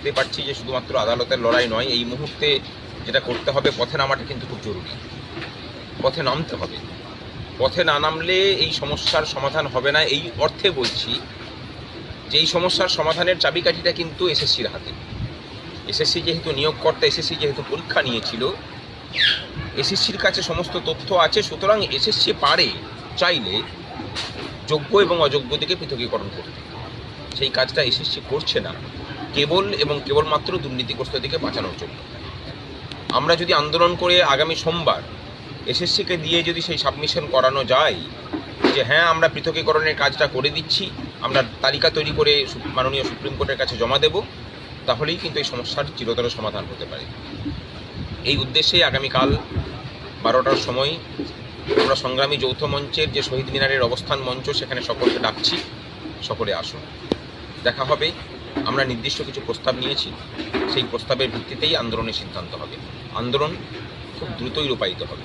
বুঝতে পারছি যে শুধুমাত্র আদালতের লড়াই নয়, এই মুহূর্তে যেটা করতে হবে, পথে নামাটা কিন্তু খুব জরুরি। পথে নামতে হবে। পথে না নামলে এই সমস্যার সমাধান হবে না। এই অর্থে বলছি যে এই সমস্যার সমাধানের চাবিকাঠিটা কিন্তু এসএসসির হাতে। এসএসসি যেহেতু নিয়োগকর্তা, এসএসসি যেহেতু পরীক্ষা নিয়েছিল, এসএসসির কাছে সমস্ত তথ্য আছে। সুতরাং এসএসসি পারে চাইলে যোগ্য এবং অযোগ্যদিকে পৃথকীকরণ করতে। সেই কাজটা এসএসসি করছে না। কেবল এবং কেবলমাত্র দুর্নীতিগ্রস্ত দিকে বাঁচানোর জন্য। আমরা যদি আন্দোলন করে আগামী সোমবার এসএসসিকে দিয়ে যদি সেই সাবমিশন করানো যায়, যে হ্যাঁ আমরা পৃথকীকরণের কাজটা করে দিচ্ছি, আমরা তালিকা তৈরি করে মাননীয় সুপ্রিম কোর্টের কাছে জমা দেব, তাহলেই কিন্তু এই সমস্যার চিরতর সমাধান হতে পারে। এই উদ্দেশ্যেই আগামীকাল বারোটার সময় আমরা সংগ্রামী যৌথ মঞ্চের যে শহীদ মিনারের অবস্থান মঞ্চ, সেখানে সকলকে ডাকছি, সকলে আসুন। দেখা হবে। আমরা নির্দিষ্ট কিছু প্রস্তাব নিয়েছি, সেই প্রস্তাবের ভিত্তিতেই আন্দোলনের সিদ্ধান্ত হবে। আন্দোলন খুব দ্রুতই রূপায়িত হবে।